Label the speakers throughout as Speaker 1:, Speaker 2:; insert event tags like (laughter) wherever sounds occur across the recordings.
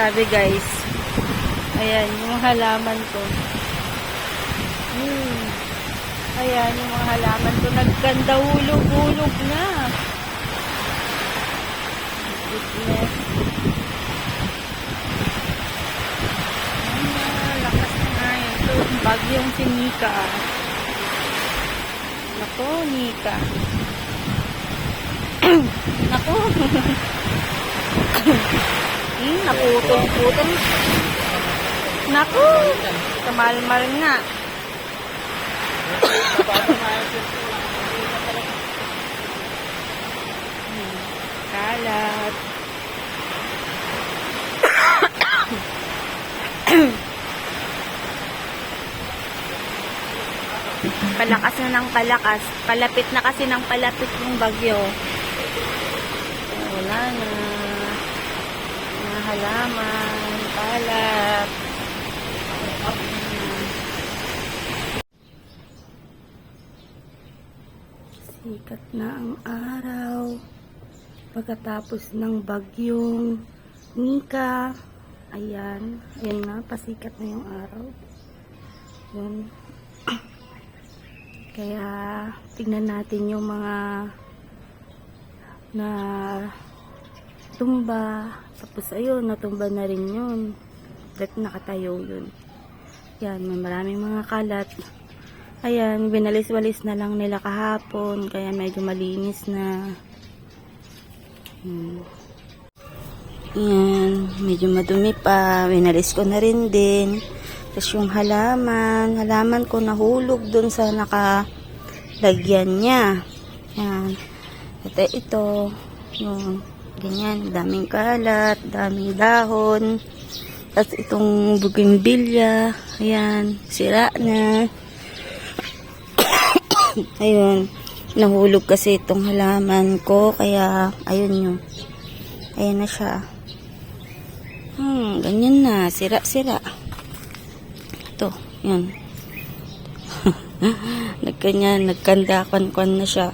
Speaker 1: Grabe guys. Ayan, yung halaman ko. Hmm. Ayan, yung mga halaman ko. Nagganda hulog-hulog na. Goodness. Ah, nga bagyong si Nika. Nako, Nika. (clears throat) Nako. (clears throat) hmm, naputong-putong. Nako. Kamalmal nga. Kalat. Palakas na ng palakas. Palapit na kasi ng palapit yung bagyo. Wala na. Halaman, kalat. Sikat na ang araw. Pagkatapos ng bagyong Nika. Ayan. Ayan na, pasikat na yung araw. Yun. (clears throat) Kaya, tignan natin yung mga na tumba. Tapos ayun, natumba na rin yun. At nakatayo yun. Yan, may maraming mga kalat. Ayan, binalis-walis na lang nila kahapon. Kaya medyo malinis na. Hmm. Yan, medyo madumi pa. Binalis ko na rin din. Tapos yung halaman, halaman ko nahulog dun sa nakalagyan niya. Yan. Ito, ito. Yung, ganyan, daming kalat, daming dahon. Tapos itong bugimbilya, ayan, sira na. (coughs) ayun, nahulog kasi itong halaman ko, kaya, ayun yung, ayan na siya. Hmm, ganyan na, sira-sira. Ito, yun. (laughs) Nagkanya, nagkanda-kwan-kwan na siya.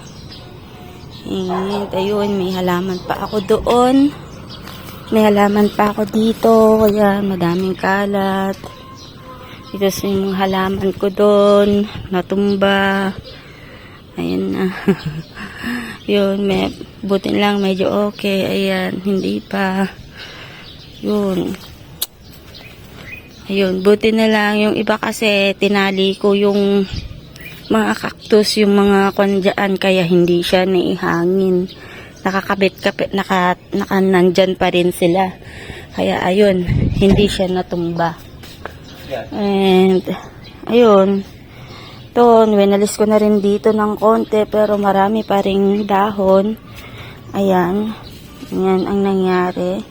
Speaker 1: Ayan, ayun, may halaman pa ako doon. May halaman pa ako dito, kaya madaming kalat. Ito sa yung halaman ko doon, natumba. Ayan na. (laughs) yun, may, buti lang, medyo okay. Ayan, hindi pa. Yun. Ayun, buti na lang yung iba kasi tinali ko yung mga cactus, yung mga kwandyaan, kaya hindi siya naihangin. Nakakabit-kapit, naka, naka nandyan pa rin sila. Kaya ayun, hindi siya natumba. And, ayun, to, winalis ko na rin dito ng konti, pero marami pa ring dahon. Ayan, yan ang nangyari.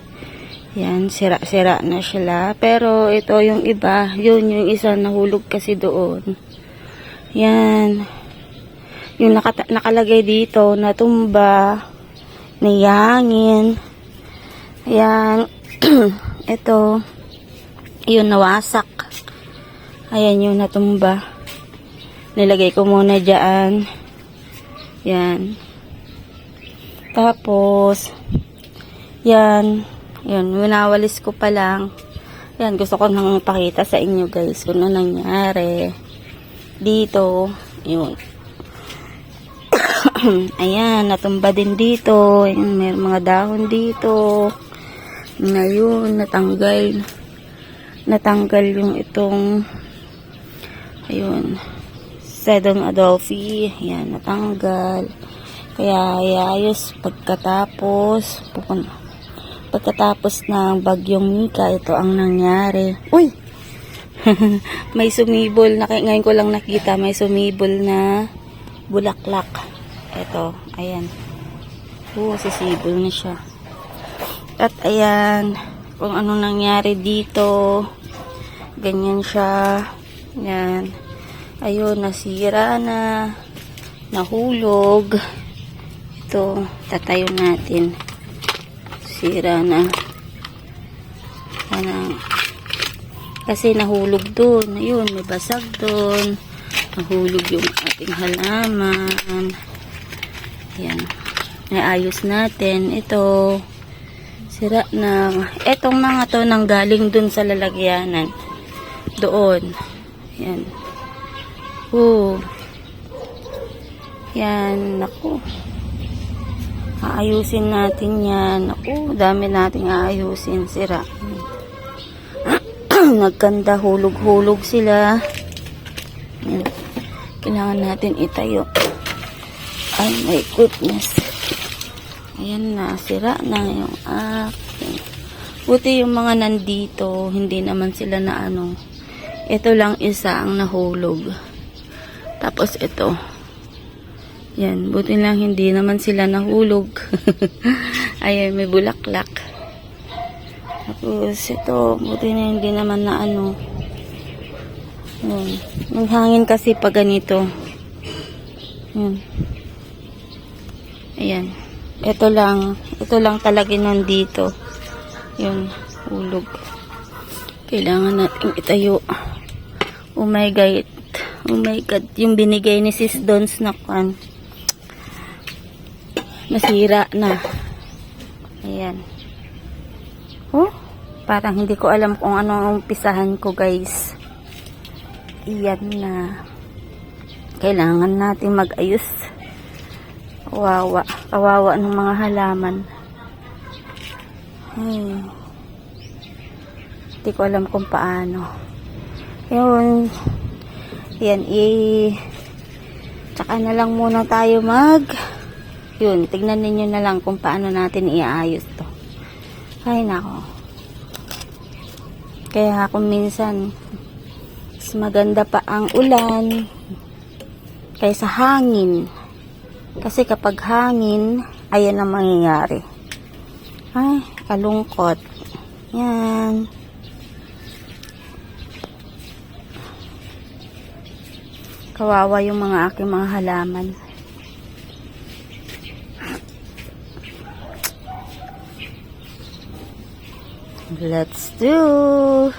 Speaker 1: Yan, sira-sira na sila. Pero ito yung iba, yun yung isa nahulog kasi doon. Yan. Yung nakata- nakalagay dito, natumba, niyangin. Yan. (clears throat) ito, yun nawasak. Ayan yung natumba. Nilagay ko muna dyan. Yan. Tapos, yan. Yan, winawalis ko pa lang. Yan, gusto ko nang pakita sa inyo guys kung ano nangyari. Dito, yun. (coughs) Ayan, natumba din dito. Ayan, may mga dahon dito. Ngayon, natanggal. Natanggal yung itong ayun, Sedum Adolfi. Ayan, natanggal. Kaya, ayos pagkatapos, pagkatapos ng bagyong Nika, ito ang nangyari. Uy! (laughs) may sumibol, na, ngayon ko lang nakita, may sumibol na bulaklak. Ito, ayan. Oo, sisibol na siya. At ayan, kung anong nangyari dito, ganyan siya. Yan. Ayun, nasira na, nahulog. Ito, tatayo natin sira na. Kasi nahulog doon. Ayun, may basag doon. Nahulog yung ating halaman. Ayan. Ayos natin. Ito, sira na. Etong mga to nang galing dun sa lalagyanan. Doon. Yan. Oh. Yan, naku. Aayusin natin yan. Naku, dami nating aayusin. Sira. (clears throat) Nagkanda, hulog-hulog sila. Kailangan natin itayo. Ay, my goodness. Ayan na, sira na yung aking. Buti yung mga nandito, hindi naman sila na ano. Ito lang isa ang nahulog. Tapos ito. Yan, buti lang hindi naman sila nahulog. (laughs) Ayan, may bulaklak. Tapos ito, buti na hindi naman na ano. Yan. Ang hangin kasi pag ganito. Yan. Ayan. Ito lang. Ito lang talaga nandito. Yun. Hulog. Kailangan natin itayo. Oh my God. Oh my God. Yung binigay ni Sis Dons na. Nasira na. Ayan. Parang hindi ko alam kung ano ang umpisahan ko guys. Iyan na. Kailangan natin mag-ayos. Kawawa. Kawawa ng mga halaman. Ay. Hindi ko alam kung paano. Yun. Yan, i... Tsaka na lang muna tayo mag... Yun, tignan ninyo na lang kung paano natin iaayos to. Ay, nako. Kaya kung minsan, mas maganda pa ang ulan kaysa hangin. Kasi kapag hangin, ayan ang mangyayari. Ay, kalungkot. Yan. Kawawa yung mga aking mga halaman. Let's do